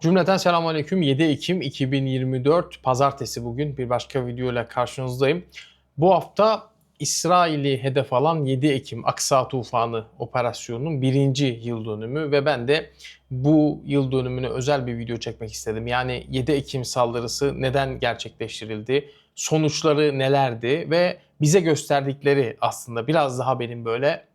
Cümleten selamünaleyküm. 7 Ekim 2024 Pazartesi bugün bir başka video ile karşınızdayım. Bu hafta İsrail'i hedef alan 7 Ekim Aksa Tufanı operasyonunun birinci yıl dönümü ve ben de bu yıl dönümüne özel bir video çekmek istedim. Yani 7 Ekim saldırısı neden gerçekleştirildi, sonuçları nelerdi ve bize gösterdikleri aslında biraz daha benim böyle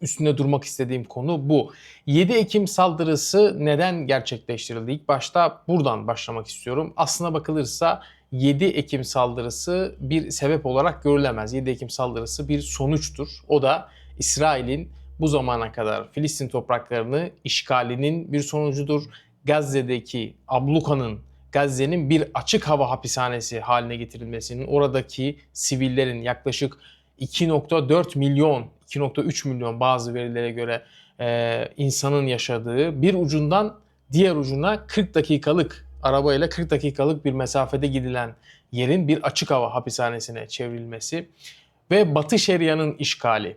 üstünde durmak istediğim konu bu. 7 Ekim saldırısı neden gerçekleştirildi? İlk başta buradan başlamak istiyorum. Aslına bakılırsa 7 Ekim saldırısı bir sebep olarak görülemez. 7 Ekim saldırısı bir sonuçtur. O da İsrail'in bu zamana kadar Filistin topraklarını işgalinin bir sonucudur. Gazze'deki ablukanın Gazze'nin bir açık hava hapishanesi haline getirilmesinin, oradaki sivillerin yaklaşık 2.4 milyon, 2.3 milyon bazı verilere göre e, insanın yaşadığı bir ucundan diğer ucuna 40 dakikalık arabayla 40 dakikalık bir mesafede gidilen yerin bir açık hava hapishanesine çevrilmesi ve Batı Şeria'nın işgali,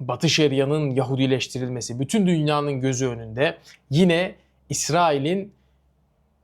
Batı Şeria'nın Yahudileştirilmesi bütün dünyanın gözü önünde yine İsrail'in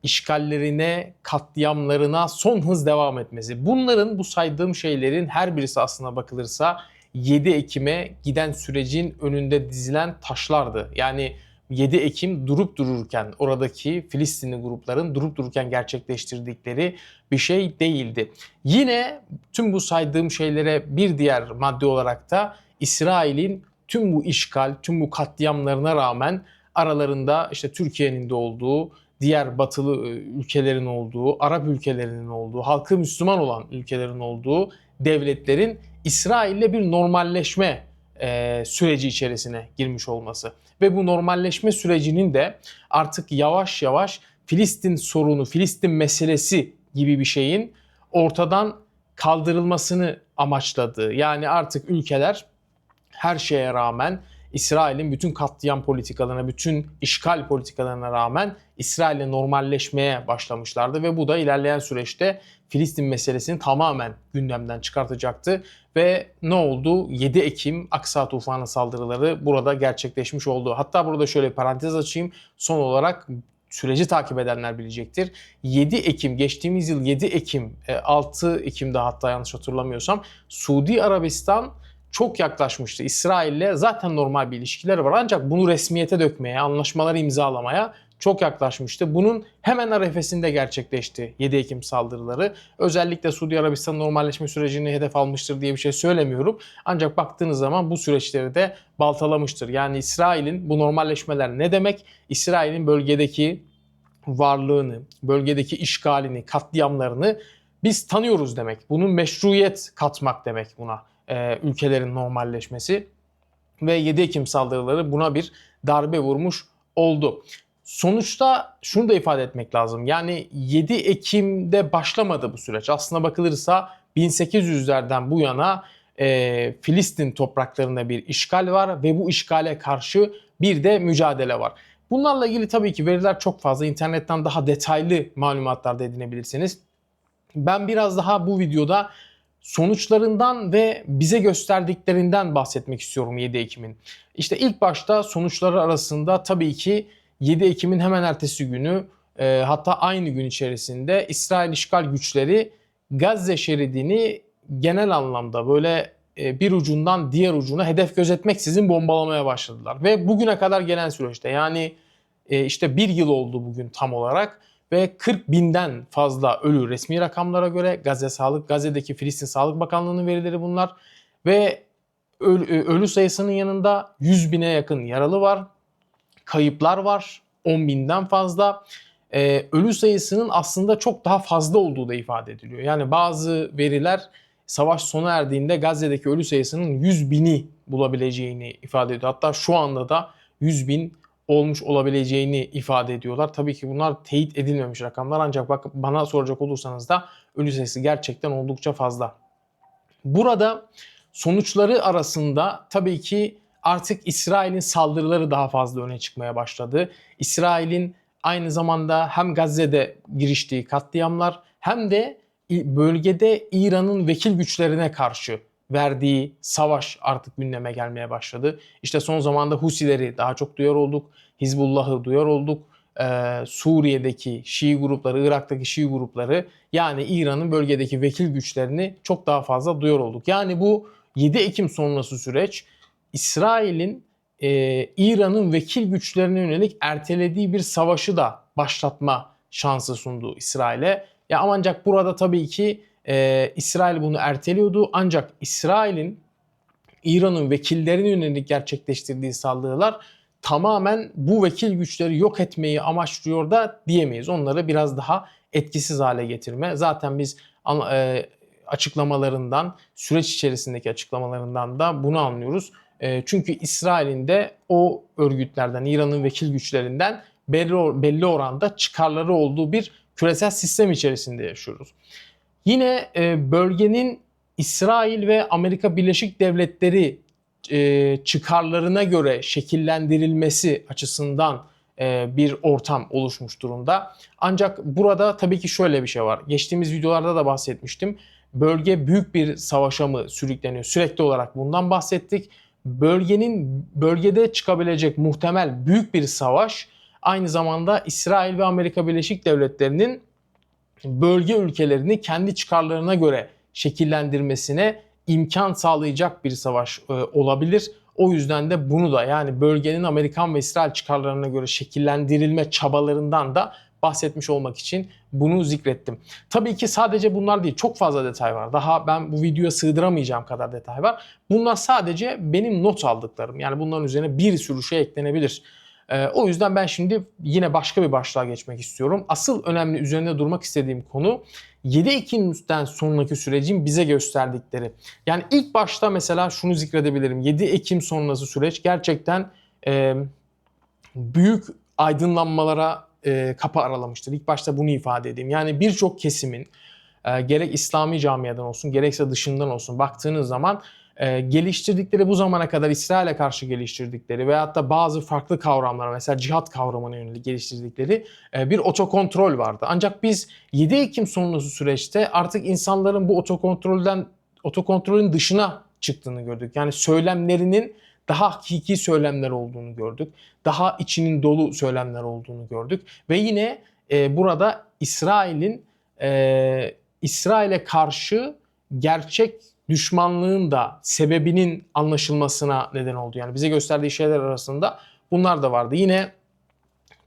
işgallerine, katliamlarına son hız devam etmesi. Bunların bu saydığım şeylerin her birisi aslına bakılırsa 7 Ekim'e giden sürecin önünde dizilen taşlardı. Yani 7 Ekim durup dururken oradaki Filistinli grupların durup dururken gerçekleştirdikleri bir şey değildi. Yine tüm bu saydığım şeylere bir diğer madde olarak da İsrail'in tüm bu işgal, tüm bu katliamlarına rağmen aralarında işte Türkiye'nin de olduğu, diğer batılı ülkelerin olduğu, Arap ülkelerinin olduğu, halkı Müslüman olan ülkelerin olduğu devletlerin İsrail'le bir normalleşme e, süreci içerisine girmiş olması. Ve bu normalleşme sürecinin de artık yavaş yavaş Filistin sorunu, Filistin meselesi gibi bir şeyin ortadan kaldırılmasını amaçladığı. Yani artık ülkeler her şeye rağmen İsrail'in bütün katliam politikalarına, bütün işgal politikalarına rağmen İsrail'le normalleşmeye başlamışlardı ve bu da ilerleyen süreçte Filistin meselesini tamamen gündemden çıkartacaktı ve ne oldu? 7 Ekim Aksa Tufanı saldırıları burada gerçekleşmiş oldu. Hatta burada şöyle parantez açayım. Son olarak süreci takip edenler bilecektir. 7 Ekim geçtiğimiz yıl 7 Ekim 6 Ekim'de hatta yanlış hatırlamıyorsam Suudi Arabistan çok yaklaşmıştı. İsrail'le zaten normal bir ilişkileri var ancak bunu resmiyete dökmeye, anlaşmaları imzalamaya çok yaklaşmıştı. Bunun hemen arefesinde gerçekleşti 7 Ekim saldırıları. Özellikle Suudi Arabistan normalleşme sürecini hedef almıştır diye bir şey söylemiyorum. Ancak baktığınız zaman bu süreçleri de baltalamıştır. Yani İsrail'in bu normalleşmeler ne demek? İsrail'in bölgedeki varlığını, bölgedeki işgalini, katliamlarını biz tanıyoruz demek. Bunun meşruiyet katmak demek buna e, ülkelerin normalleşmesi ve 7 Ekim saldırıları buna bir darbe vurmuş oldu. Sonuçta şunu da ifade etmek lazım. Yani 7 Ekim'de başlamadı bu süreç. Aslına bakılırsa 1800'lerden bu yana e, Filistin topraklarında bir işgal var ve bu işgale karşı bir de mücadele var. Bunlarla ilgili tabii ki veriler çok fazla. İnternetten daha detaylı malumatlar da edinebilirsiniz. Ben biraz daha bu videoda sonuçlarından ve bize gösterdiklerinden bahsetmek istiyorum 7 Ekim'in. İşte ilk başta sonuçları arasında tabii ki 7 Ekim'in hemen ertesi günü e, hatta aynı gün içerisinde İsrail işgal güçleri Gazze şeridini genel anlamda böyle e, bir ucundan diğer ucuna hedef gözetmeksizin bombalamaya başladılar. Ve bugüne kadar gelen süreçte yani e, işte bir yıl oldu bugün tam olarak ve 40 binden fazla ölü resmi rakamlara göre Gazze Sağlık, Gazze'deki Filistin Sağlık Bakanlığı'nın verileri bunlar ve ölü, ölü sayısının yanında 100 bine yakın yaralı var, kayıplar var 10 binden fazla. Ee, ölü sayısının aslında çok daha fazla olduğu da ifade ediliyor. Yani bazı veriler savaş sona erdiğinde Gazze'deki ölü sayısının 100 bini bulabileceğini ifade ediyor. Hatta şu anda da 100 bin olmuş olabileceğini ifade ediyorlar. Tabii ki bunlar teyit edilmemiş rakamlar ancak bak bana soracak olursanız da ölü sayısı gerçekten oldukça fazla. Burada sonuçları arasında tabii ki artık İsrail'in saldırıları daha fazla öne çıkmaya başladı. İsrail'in aynı zamanda hem Gazze'de giriştiği katliamlar hem de bölgede İran'ın vekil güçlerine karşı verdiği savaş artık gündeme gelmeye başladı. İşte son zamanda Husileri daha çok duyar olduk. Hizbullah'ı duyar olduk. e, Suriye'deki Şii grupları, Irak'taki Şii grupları yani İran'ın bölgedeki vekil güçlerini çok daha fazla duyar olduk. Yani bu 7 Ekim sonrası süreç İsrail'in e, İran'ın vekil güçlerine yönelik ertelediği bir savaşı da başlatma şansı sundu İsrail'e. Ya ancak burada tabii ki e, İsrail bunu erteliyordu. Ancak İsrail'in İran'ın vekillerine yönelik gerçekleştirdiği saldırılar tamamen bu vekil güçleri yok etmeyi amaçlıyor da diyemeyiz. Onları biraz daha etkisiz hale getirme. Zaten biz e, açıklamalarından, süreç içerisindeki açıklamalarından da bunu anlıyoruz. E, çünkü İsrail'in de o örgütlerden, İran'ın vekil güçlerinden belli, belli oranda çıkarları olduğu bir küresel sistem içerisinde yaşıyoruz. Yine e, bölgenin İsrail ve Amerika Birleşik Devletleri e, çıkarlarına göre şekillendirilmesi açısından e, bir ortam oluşmuş durumda. Ancak burada tabii ki şöyle bir şey var. Geçtiğimiz videolarda da bahsetmiştim. Bölge büyük bir savaşa mı sürükleniyor? Sürekli olarak bundan bahsettik. Bölgenin bölgede çıkabilecek muhtemel büyük bir savaş aynı zamanda İsrail ve Amerika Birleşik Devletleri'nin bölge ülkelerini kendi çıkarlarına göre şekillendirmesine imkan sağlayacak bir savaş e, olabilir. O yüzden de bunu da yani bölgenin Amerikan ve İsrail çıkarlarına göre şekillendirilme çabalarından da bahsetmiş olmak için bunu zikrettim. Tabii ki sadece bunlar değil çok fazla detay var. Daha ben bu videoya sığdıramayacağım kadar detay var. Bunlar sadece benim not aldıklarım. Yani bunların üzerine bir sürü şey eklenebilir. Ee, o yüzden ben şimdi yine başka bir başlığa geçmek istiyorum. Asıl önemli üzerinde durmak istediğim konu 7 Ekim'den sonraki sürecin bize gösterdikleri. Yani ilk başta mesela şunu zikredebilirim. 7 Ekim sonrası süreç gerçekten e, büyük aydınlanmalara e, kapı aralamıştır. İlk başta bunu ifade edeyim. Yani birçok kesimin e, gerek İslami camiadan olsun gerekse dışından olsun baktığınız zaman e, geliştirdikleri bu zamana kadar İsrail'e karşı geliştirdikleri veyahut da bazı farklı kavramlara mesela cihat kavramına yönelik geliştirdikleri e, bir otokontrol vardı. Ancak biz 7 Ekim sonrası süreçte artık insanların bu otokontrolden otokontrolün dışına çıktığını gördük. Yani söylemlerinin daha hakiki söylemler olduğunu gördük. Daha içinin dolu söylemler olduğunu gördük. Ve yine e, burada İsrail'in e, İsrail'e karşı gerçek düşmanlığın da sebebinin anlaşılmasına neden oldu. Yani bize gösterdiği şeyler arasında bunlar da vardı. Yine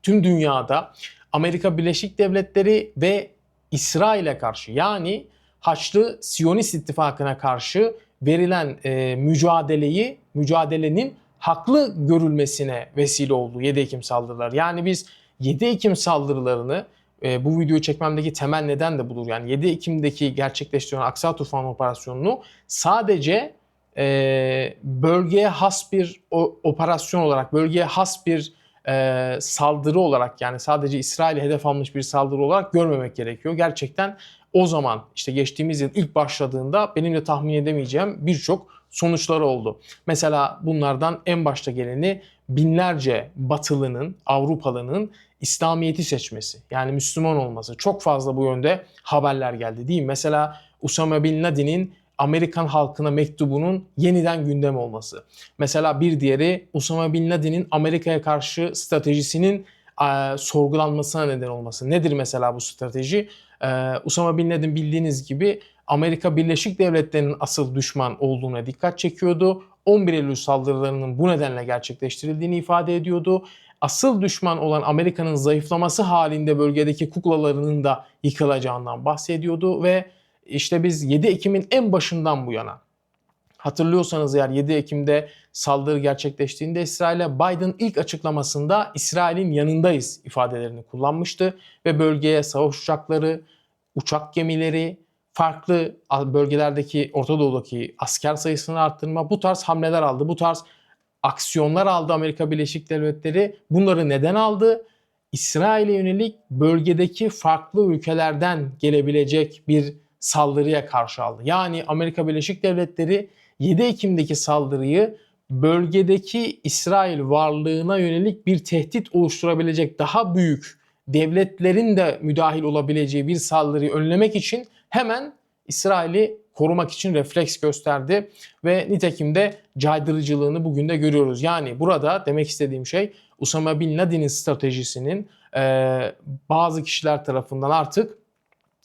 tüm dünyada Amerika Birleşik Devletleri ve İsrail'e karşı yani Haçlı Siyonist ittifakına karşı verilen e, mücadeleyi, mücadelenin haklı görülmesine vesile oldu 7 Ekim saldırıları. Yani biz 7 Ekim saldırılarını e, bu videoyu çekmemdeki temel neden de budur. Yani 7 Ekim'deki gerçekleştirilen Aksa Tufan operasyonunu sadece e, bölgeye has bir o, operasyon olarak, bölgeye has bir e, saldırı olarak yani sadece İsrail'e hedef almış bir saldırı olarak görmemek gerekiyor. Gerçekten o zaman işte geçtiğimiz yıl ilk başladığında benim de tahmin edemeyeceğim birçok sonuçları oldu. Mesela bunlardan en başta geleni binlerce Batılının, Avrupalının İslamiyet'i seçmesi yani Müslüman olması çok fazla bu yönde haberler geldi değil mi? Mesela Usama Bin Laden'in Amerikan halkına mektubunun yeniden gündem olması. Mesela bir diğeri Usama Bin Laden'in Amerika'ya karşı stratejisinin e, sorgulanmasına neden olması. Nedir mesela bu strateji? E, Usama Bin Laden bildiğiniz gibi Amerika Birleşik Devletleri'nin asıl düşman olduğuna dikkat çekiyordu. 11 Eylül saldırılarının bu nedenle gerçekleştirildiğini ifade ediyordu asıl düşman olan Amerika'nın zayıflaması halinde bölgedeki kuklalarının da yıkılacağından bahsediyordu ve işte biz 7 Ekim'in en başından bu yana hatırlıyorsanız eğer 7 Ekim'de saldırı gerçekleştiğinde İsrail'e Biden ilk açıklamasında İsrail'in yanındayız ifadelerini kullanmıştı ve bölgeye savaş uçakları, uçak gemileri, farklı bölgelerdeki Orta Doğu'daki asker sayısını arttırma bu tarz hamleler aldı. Bu tarz aksiyonlar aldı Amerika Birleşik Devletleri. Bunları neden aldı? İsrail'e yönelik bölgedeki farklı ülkelerden gelebilecek bir saldırıya karşı aldı. Yani Amerika Birleşik Devletleri 7 Ekim'deki saldırıyı bölgedeki İsrail varlığına yönelik bir tehdit oluşturabilecek daha büyük devletlerin de müdahil olabileceği bir saldırıyı önlemek için hemen İsrail'i korumak için refleks gösterdi ve nitekim de caydırıcılığını bugün de görüyoruz. Yani burada demek istediğim şey Usama Bin Laden'in stratejisinin e, bazı kişiler tarafından artık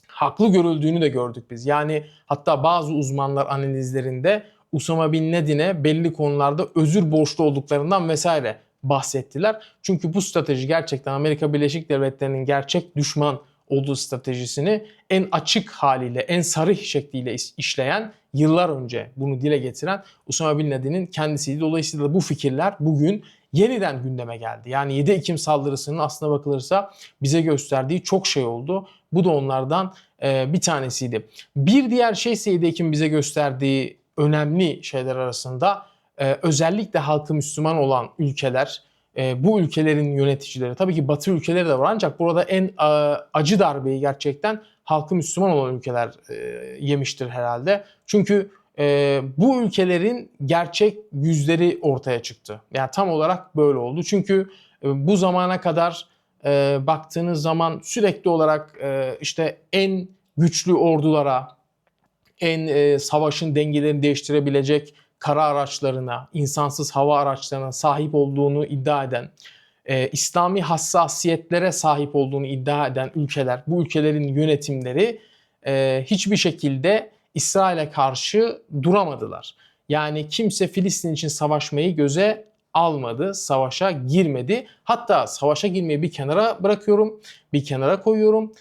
haklı görüldüğünü de gördük biz. Yani hatta bazı uzmanlar analizlerinde Usama Bin Laden'e belli konularda özür borçlu olduklarından vesaire bahsettiler. Çünkü bu strateji gerçekten Amerika Birleşik Devletleri'nin gerçek düşman olduğu stratejisini en açık haliyle, en sarih şekliyle iş- işleyen, yıllar önce bunu dile getiren Usama Bin Laden'in kendisiydi. Dolayısıyla bu fikirler bugün yeniden gündeme geldi. Yani 7 Ekim saldırısının aslına bakılırsa bize gösterdiği çok şey oldu. Bu da onlardan e, bir tanesiydi. Bir diğer şey ise 7 Ekim bize gösterdiği önemli şeyler arasında e, özellikle halkı Müslüman olan ülkeler, e, bu ülkelerin yöneticileri, tabii ki Batı ülkeleri de var ancak burada en e, acı darbeyi gerçekten halkı Müslüman olan ülkeler e, yemiştir herhalde. Çünkü e, bu ülkelerin gerçek yüzleri ortaya çıktı. Yani tam olarak böyle oldu. Çünkü e, bu zamana kadar e, baktığınız zaman sürekli olarak e, işte en güçlü ordulara, en e, savaşın dengelerini değiştirebilecek kara araçlarına, insansız hava araçlarına sahip olduğunu iddia eden, e, İslami hassasiyetlere sahip olduğunu iddia eden ülkeler, bu ülkelerin yönetimleri e, hiçbir şekilde İsrail'e karşı duramadılar. Yani kimse Filistin için savaşmayı göze almadı, savaşa girmedi. Hatta savaşa girmeyi bir kenara bırakıyorum, bir kenara koyuyorum.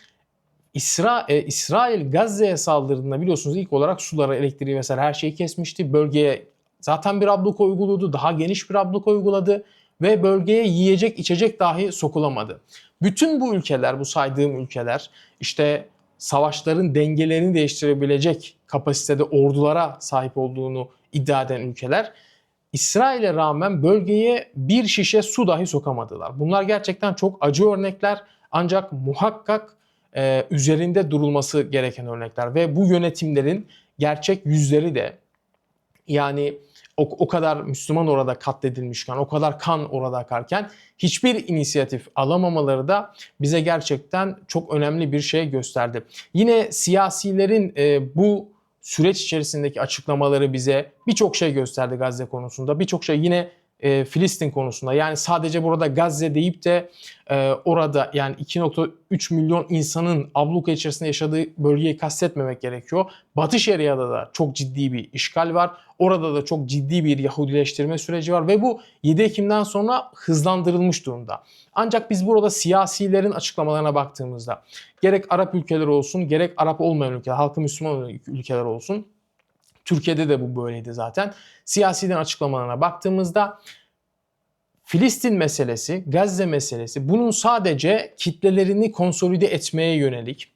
İsra, e, İsrail Gazze'ye saldırdığında biliyorsunuz ilk olarak sulara, elektriği vesaire her şeyi kesmişti. Bölgeye zaten bir abluka uyguladı, daha geniş bir abluka uyguladı ve bölgeye yiyecek içecek dahi sokulamadı. Bütün bu ülkeler, bu saydığım ülkeler işte savaşların dengelerini değiştirebilecek kapasitede ordulara sahip olduğunu iddia eden ülkeler İsrail'e rağmen bölgeye bir şişe su dahi sokamadılar. Bunlar gerçekten çok acı örnekler ancak muhakkak e, üzerinde durulması gereken örnekler ve bu yönetimlerin gerçek yüzleri de yani o, o kadar Müslüman orada katledilmişken, o kadar kan orada akarken hiçbir inisiyatif alamamaları da bize gerçekten çok önemli bir şey gösterdi. Yine siyasilerin e, bu süreç içerisindeki açıklamaları bize birçok şey gösterdi Gazze konusunda. Birçok şey yine e, Filistin konusunda. Yani sadece burada Gazze deyip de e, orada yani 2.3 milyon insanın abluka içerisinde yaşadığı bölgeyi kastetmemek gerekiyor. Batı Şeria'da da çok ciddi bir işgal var. Orada da çok ciddi bir Yahudileştirme süreci var ve bu 7 Ekim'den sonra hızlandırılmış durumda. Ancak biz burada siyasilerin açıklamalarına baktığımızda gerek Arap ülkeleri olsun gerek Arap olmayan ülkeler, halkı Müslüman ülkeler olsun Türkiye'de de bu böyleydi zaten. Siyasilerin açıklamalarına baktığımızda Filistin meselesi, Gazze meselesi bunun sadece kitlelerini konsolide etmeye yönelik,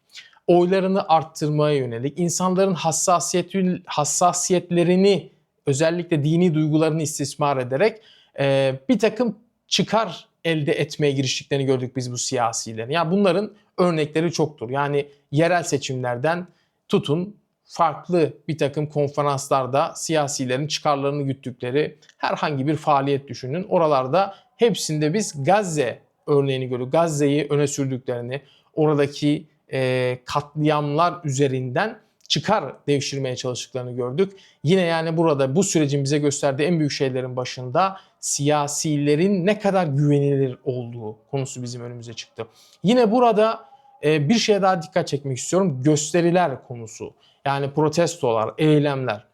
oylarını arttırmaya yönelik, insanların hassasiyeti, hassasiyetlerini özellikle dini duygularını istismar ederek e, bir takım çıkar elde etmeye giriştiklerini gördük biz bu siyasilerin. Yani bunların örnekleri çoktur. Yani yerel seçimlerden tutun farklı bir takım konferanslarda siyasilerin çıkarlarını güttükleri herhangi bir faaliyet düşünün. Oralarda hepsinde biz Gazze örneğini görüyoruz. Gazze'yi öne sürdüklerini, oradaki e, katliamlar üzerinden çıkar devşirmeye çalıştıklarını gördük. Yine yani burada bu sürecin bize gösterdiği en büyük şeylerin başında siyasilerin ne kadar güvenilir olduğu konusu bizim önümüze çıktı. Yine burada e, bir şeye daha dikkat çekmek istiyorum. Gösteriler konusu. Yani protestolar, eylemler.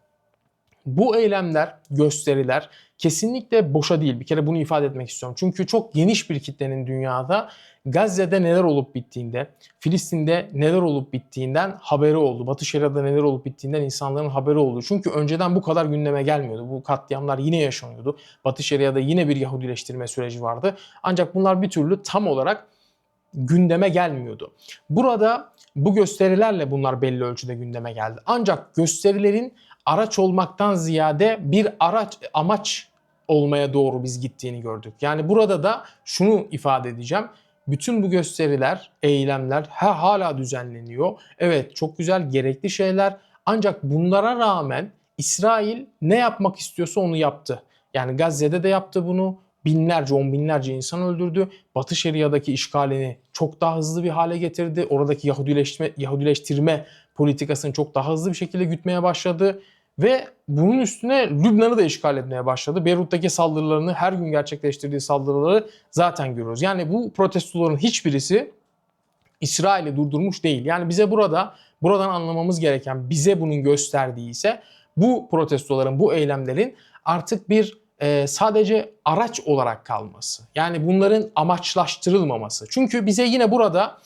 Bu eylemler, gösteriler kesinlikle boşa değil. Bir kere bunu ifade etmek istiyorum. Çünkü çok geniş bir kitlenin dünyada Gazze'de neler olup bittiğinde, Filistin'de neler olup bittiğinden haberi oldu. Batı Şeria'da neler olup bittiğinden insanların haberi oldu. Çünkü önceden bu kadar gündeme gelmiyordu. Bu katliamlar yine yaşanıyordu. Batı Şeria'da yine bir Yahudileştirme süreci vardı. Ancak bunlar bir türlü tam olarak gündeme gelmiyordu. Burada bu gösterilerle bunlar belli ölçüde gündeme geldi. Ancak gösterilerin araç olmaktan ziyade bir araç amaç olmaya doğru biz gittiğini gördük. Yani burada da şunu ifade edeceğim. Bütün bu gösteriler, eylemler ha, hala düzenleniyor. Evet çok güzel, gerekli şeyler. Ancak bunlara rağmen İsrail ne yapmak istiyorsa onu yaptı. Yani Gazze'de de yaptı bunu. Binlerce, on binlerce insan öldürdü. Batı Şeria'daki işgalini çok daha hızlı bir hale getirdi. Oradaki Yahudileştirme, Yahudileştirme politikasını çok daha hızlı bir şekilde gütmeye başladı. Ve bunun üstüne Lübnan'ı da işgal etmeye başladı. Beyrut'taki saldırılarını, her gün gerçekleştirdiği saldırıları zaten görüyoruz. Yani bu protestoların hiçbirisi İsrail'i durdurmuş değil. Yani bize burada buradan anlamamız gereken bize bunun gösterdiği ise bu protestoların, bu eylemlerin artık bir e, sadece araç olarak kalması. Yani bunların amaçlaştırılmaması. Çünkü bize yine burada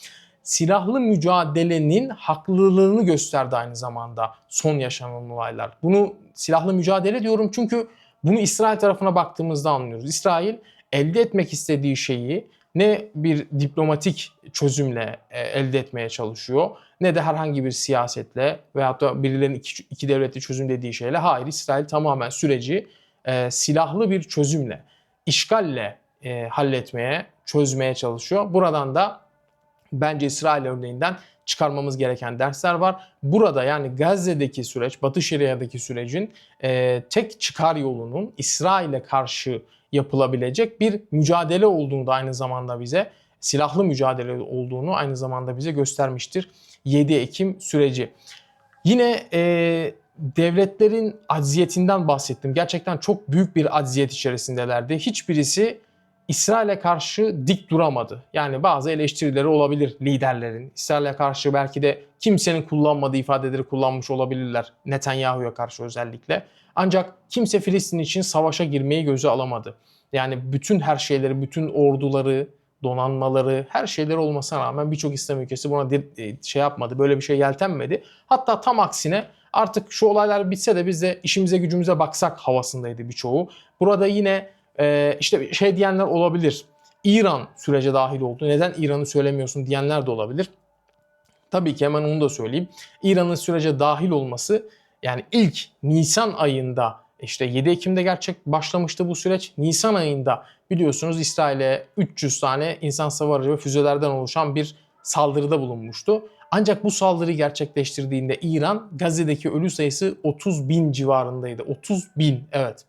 silahlı mücadelenin haklılığını gösterdi aynı zamanda son yaşanan olaylar. Bunu silahlı mücadele diyorum çünkü bunu İsrail tarafına baktığımızda anlıyoruz. İsrail elde etmek istediği şeyi ne bir diplomatik çözümle e, elde etmeye çalışıyor ne de herhangi bir siyasetle veyahut da birilerinin iki, iki devletli çözüm dediği şeyle. Hayır İsrail tamamen süreci e, silahlı bir çözümle, işgalle e, halletmeye, çözmeye çalışıyor. Buradan da bence İsrail örneğinden çıkarmamız gereken dersler var. Burada yani Gazze'deki süreç, Batı Şeria'daki sürecin e, tek çıkar yolunun İsrail'e karşı yapılabilecek bir mücadele olduğunu da aynı zamanda bize silahlı mücadele olduğunu aynı zamanda bize göstermiştir 7 Ekim süreci. Yine e, devletlerin acziyetinden bahsettim. Gerçekten çok büyük bir acziyet içerisindelerdi. Hiçbirisi İsrail'e karşı dik duramadı. Yani bazı eleştirileri olabilir liderlerin. İsrail'e karşı belki de kimsenin kullanmadığı ifadeleri kullanmış olabilirler. Netanyahu'ya karşı özellikle. Ancak kimse Filistin için savaşa girmeyi göze alamadı. Yani bütün her şeyleri, bütün orduları, donanmaları, her şeyleri olmasına rağmen birçok İslam ülkesi buna e, şey yapmadı, böyle bir şey yeltenmedi. Hatta tam aksine artık şu olaylar bitse de biz de işimize gücümüze baksak havasındaydı birçoğu. Burada yine e, işte şey diyenler olabilir. İran sürece dahil oldu. Neden İran'ı söylemiyorsun diyenler de olabilir. Tabii ki hemen onu da söyleyeyim. İran'ın sürece dahil olması yani ilk Nisan ayında işte 7 Ekim'de gerçek başlamıştı bu süreç. Nisan ayında biliyorsunuz İsrail'e 300 tane insan savar aracı ve füzelerden oluşan bir saldırıda bulunmuştu. Ancak bu saldırıyı gerçekleştirdiğinde İran Gazze'deki ölü sayısı 30 bin civarındaydı. 30 bin evet.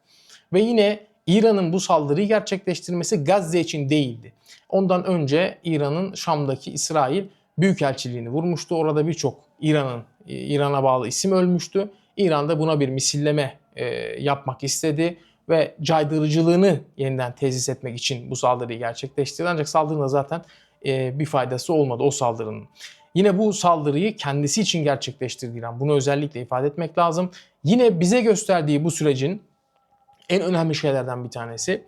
Ve yine İran'ın bu saldırıyı gerçekleştirmesi Gazze için değildi. Ondan önce İran'ın Şam'daki İsrail Büyükelçiliğini vurmuştu. Orada birçok İran'ın İran'a bağlı isim ölmüştü. İran da buna bir misilleme e, yapmak istedi ve caydırıcılığını yeniden tesis etmek için bu saldırıyı gerçekleştirdi. Ancak saldırının zaten e, bir faydası olmadı o saldırının. Yine bu saldırıyı kendisi için gerçekleştirdi. Bunu özellikle ifade etmek lazım. Yine bize gösterdiği bu sürecin en önemli şeylerden bir tanesi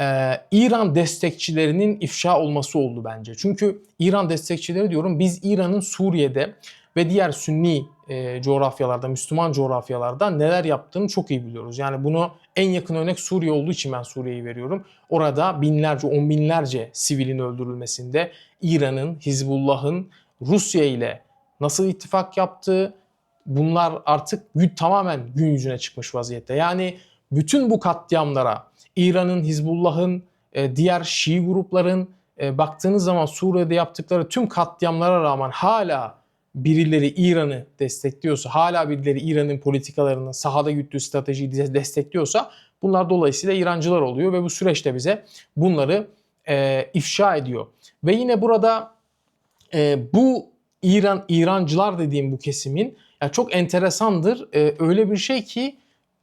e, İran destekçilerinin ifşa olması oldu bence. Çünkü İran destekçileri diyorum biz İran'ın Suriye'de ve diğer Sünni e, coğrafyalarda, Müslüman coğrafyalarda neler yaptığını çok iyi biliyoruz. Yani bunu en yakın örnek Suriye olduğu için ben Suriye'yi veriyorum. Orada binlerce, on binlerce sivilin öldürülmesinde İran'ın, Hizbullah'ın Rusya ile nasıl ittifak yaptığı bunlar artık tamamen gün yüzüne çıkmış vaziyette. Yani bütün bu katliamlara İran'ın, Hizbullah'ın, e, diğer Şii grupların e, baktığınız zaman Suriye'de yaptıkları tüm katliamlara rağmen hala birileri İran'ı destekliyorsa, hala birileri İran'ın politikalarını, sahada güttüğü stratejiyi destekliyorsa bunlar dolayısıyla İrancılar oluyor ve bu süreçte bize bunları e, ifşa ediyor. Ve yine burada e, bu İran İrancılar dediğim bu kesimin yani çok enteresandır. E, öyle bir şey ki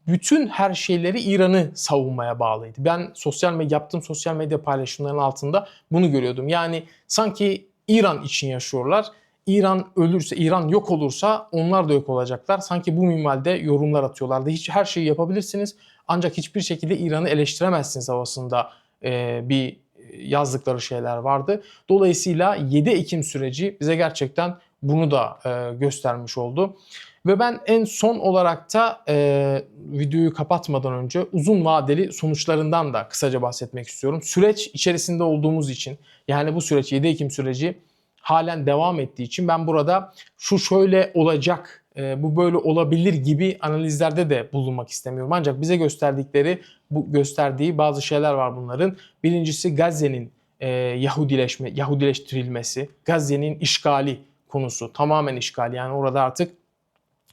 bütün her şeyleri İran'ı savunmaya bağlıydı. Ben sosyal medya yaptığım sosyal medya paylaşımlarının altında bunu görüyordum. Yani sanki İran için yaşıyorlar. İran ölürse, İran yok olursa onlar da yok olacaklar. Sanki bu minvalde yorumlar atıyorlardı. Hiç her şeyi yapabilirsiniz ancak hiçbir şekilde İran'ı eleştiremezsiniz havasında e, bir yazdıkları şeyler vardı. Dolayısıyla 7 Ekim süreci bize gerçekten bunu da e, göstermiş oldu. Ve ben en son olarak da e, videoyu kapatmadan önce uzun vadeli sonuçlarından da kısaca bahsetmek istiyorum. Süreç içerisinde olduğumuz için yani bu süreç 7 Ekim süreci halen devam ettiği için ben burada şu şöyle olacak, e, bu böyle olabilir gibi analizlerde de bulunmak istemiyorum. Ancak bize gösterdikleri, bu gösterdiği bazı şeyler var bunların. Birincisi Gazze'nin e, Yahudileşme, Yahudileştirilmesi, Gazze'nin işgali konusu, tamamen işgal. Yani orada artık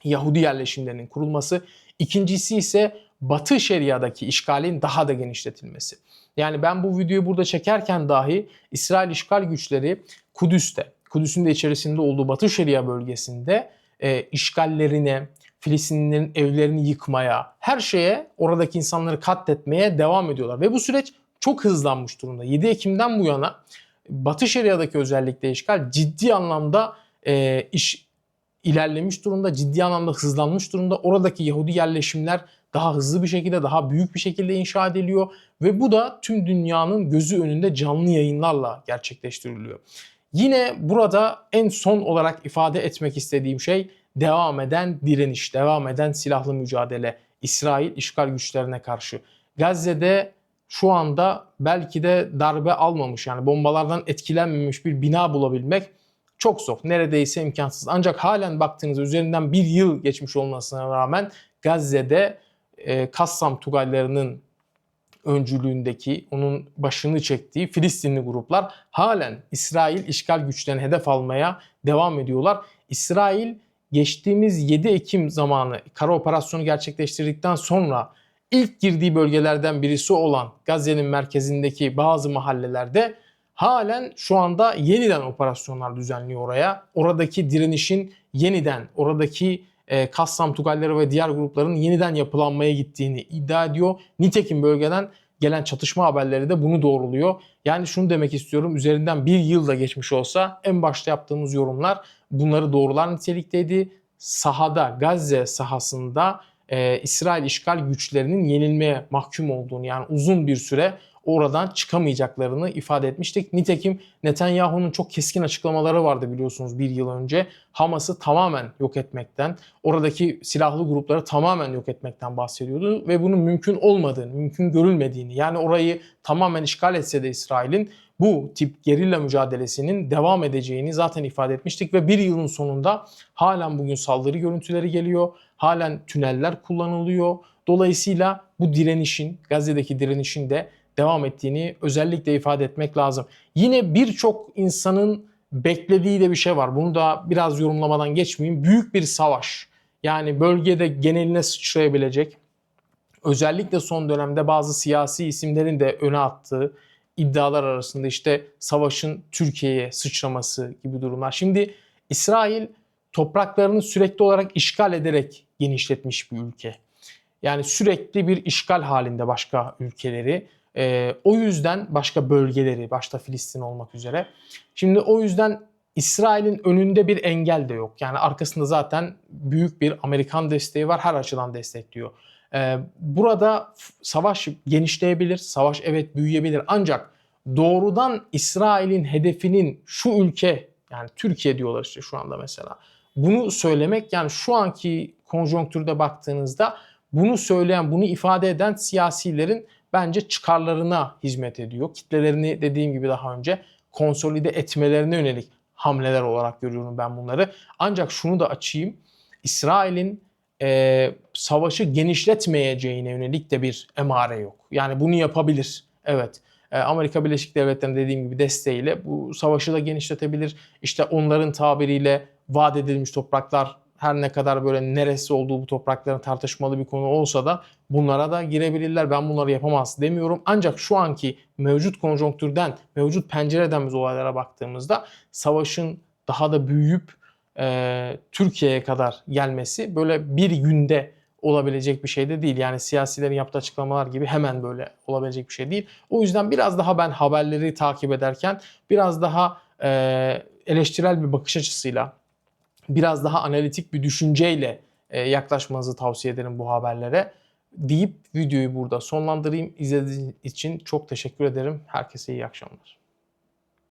Yahudi yerleşimlerinin kurulması. İkincisi ise Batı Şeria'daki işgalin daha da genişletilmesi. Yani ben bu videoyu burada çekerken dahi İsrail işgal güçleri Kudüs'te, Kudüs'ün de içerisinde olduğu Batı Şeria bölgesinde e, işgallerine, Filistinlilerin evlerini yıkmaya, her şeye oradaki insanları katletmeye devam ediyorlar. Ve bu süreç çok hızlanmış durumda. 7 Ekim'den bu yana Batı Şeria'daki özellikle işgal ciddi anlamda e, iş ilerlemiş durumda, ciddi anlamda hızlanmış durumda. Oradaki Yahudi yerleşimler daha hızlı bir şekilde, daha büyük bir şekilde inşa ediliyor ve bu da tüm dünyanın gözü önünde canlı yayınlarla gerçekleştiriliyor. Yine burada en son olarak ifade etmek istediğim şey devam eden direniş, devam eden silahlı mücadele İsrail işgal güçlerine karşı. Gazze'de şu anda belki de darbe almamış yani bombalardan etkilenmemiş bir bina bulabilmek çok zor. Neredeyse imkansız. Ancak halen baktığınızda üzerinden bir yıl geçmiş olmasına rağmen Gazze'de e, Kassam Tugaylarının öncülüğündeki, onun başını çektiği Filistinli gruplar halen İsrail işgal güçlerini hedef almaya devam ediyorlar. İsrail geçtiğimiz 7 Ekim zamanı kara operasyonu gerçekleştirdikten sonra ilk girdiği bölgelerden birisi olan Gazze'nin merkezindeki bazı mahallelerde halen şu anda yeniden operasyonlar düzenliyor oraya. Oradaki direnişin yeniden, oradaki e, Kassam Tugayları ve diğer grupların yeniden yapılanmaya gittiğini iddia ediyor. Nitekim bölgeden gelen çatışma haberleri de bunu doğruluyor. Yani şunu demek istiyorum üzerinden bir yıl da geçmiş olsa en başta yaptığımız yorumlar bunları doğrular nitelikteydi. Sahada Gazze sahasında e, İsrail işgal güçlerinin yenilmeye mahkum olduğunu yani uzun bir süre oradan çıkamayacaklarını ifade etmiştik. Nitekim Netanyahu'nun çok keskin açıklamaları vardı biliyorsunuz bir yıl önce. Hamas'ı tamamen yok etmekten, oradaki silahlı grupları tamamen yok etmekten bahsediyordu ve bunun mümkün olmadığını, mümkün görülmediğini yani orayı tamamen işgal etse de İsrail'in bu tip gerilla mücadelesinin devam edeceğini zaten ifade etmiştik ve bir yılın sonunda halen bugün saldırı görüntüleri geliyor. Halen tüneller kullanılıyor. Dolayısıyla bu direnişin, Gazze'deki direnişin de devam ettiğini özellikle ifade etmek lazım. Yine birçok insanın beklediği de bir şey var. Bunu da biraz yorumlamadan geçmeyeyim. Büyük bir savaş. Yani bölgede geneline sıçrayabilecek, özellikle son dönemde bazı siyasi isimlerin de öne attığı iddialar arasında işte savaşın Türkiye'ye sıçraması gibi durumlar. Şimdi İsrail topraklarını sürekli olarak işgal ederek genişletmiş bir ülke. Yani sürekli bir işgal halinde başka ülkeleri. Ee, o yüzden başka bölgeleri, başta Filistin olmak üzere. Şimdi o yüzden İsrail'in önünde bir engel de yok. Yani arkasında zaten büyük bir Amerikan desteği var. Her açıdan destekliyor. Ee, burada savaş genişleyebilir, savaş evet büyüyebilir ancak doğrudan İsrail'in hedefinin şu ülke yani Türkiye diyorlar işte şu anda mesela. Bunu söylemek yani şu anki konjonktürde baktığınızda bunu söyleyen, bunu ifade eden siyasilerin bence çıkarlarına hizmet ediyor. Kitlelerini dediğim gibi daha önce konsolide etmelerine yönelik hamleler olarak görüyorum ben bunları. Ancak şunu da açayım. İsrail'in e, savaşı genişletmeyeceğine yönelik de bir emare yok. Yani bunu yapabilir. Evet. E, Amerika Birleşik Devletleri'nin dediğim gibi desteğiyle bu savaşı da genişletebilir. İşte onların tabiriyle vaat edilmiş topraklar her ne kadar böyle neresi olduğu bu toprakların tartışmalı bir konu olsa da bunlara da girebilirler. Ben bunları yapamaz demiyorum. Ancak şu anki mevcut konjonktürden, mevcut pencereden biz olaylara baktığımızda savaşın daha da büyüyüp e, Türkiye'ye kadar gelmesi böyle bir günde olabilecek bir şey de değil. Yani siyasilerin yaptığı açıklamalar gibi hemen böyle olabilecek bir şey değil. O yüzden biraz daha ben haberleri takip ederken biraz daha e, eleştirel bir bakış açısıyla, biraz daha analitik bir düşünceyle e, yaklaşmanızı tavsiye ederim bu haberlere. Deyip videoyu burada sonlandırayım. İzlediğiniz için çok teşekkür ederim. Herkese iyi akşamlar.